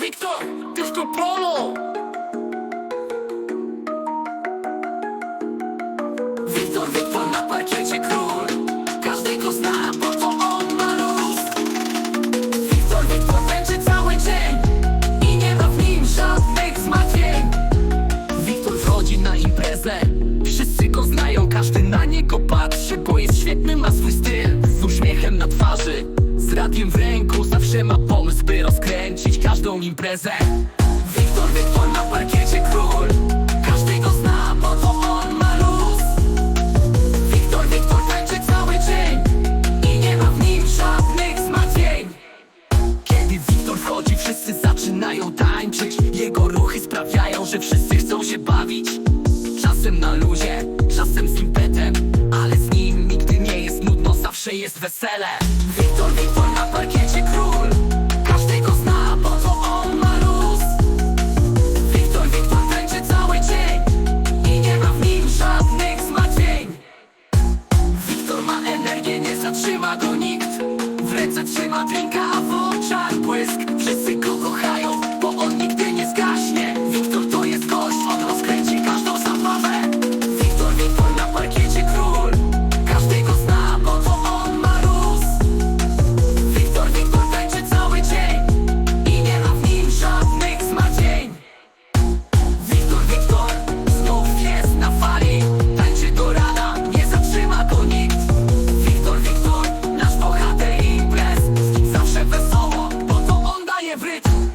Wiktor, Wiktor Polo! Wiktor, Wiktor na parkiecie król. Każdy go zna, bo to on ma luz. Wiktor, Wiktor będzie cały dzień. I nie ma w nim żadnych zmartwień. Wiktor wchodzi na imprezę. Wszyscy go znają, każdy na niego patrzy Bo jest świetny, ma swój styl W ręku Zawsze ma pomysł, by rozkręcić każdą imprezę. Wiktor, Wiktor na parkiecie król. Każdy go zna, bo to on ma luz. Wiktor, Wiktor tańczy cały dzień I nie ma w nim żadnych zmartwień. Kiedy Wiktor wchodzi, wszyscy zaczynają tańczyć. Jego ruchy sprawiają, że wszyscy chcą się bawić. Czasem na luzie, wesele. Wiktor, Wiktor na parkiecie król. Każdy go zna, bo to on ma luz. Wiktor, Wiktor tańczy cały dzień. I nie ma w nim żadnych zmartwień. Wiktor ma energię, nie zatrzyma go nikt. W ręce trzyma drinka, a w oczach błysk. Wszyscy go kochają, evrit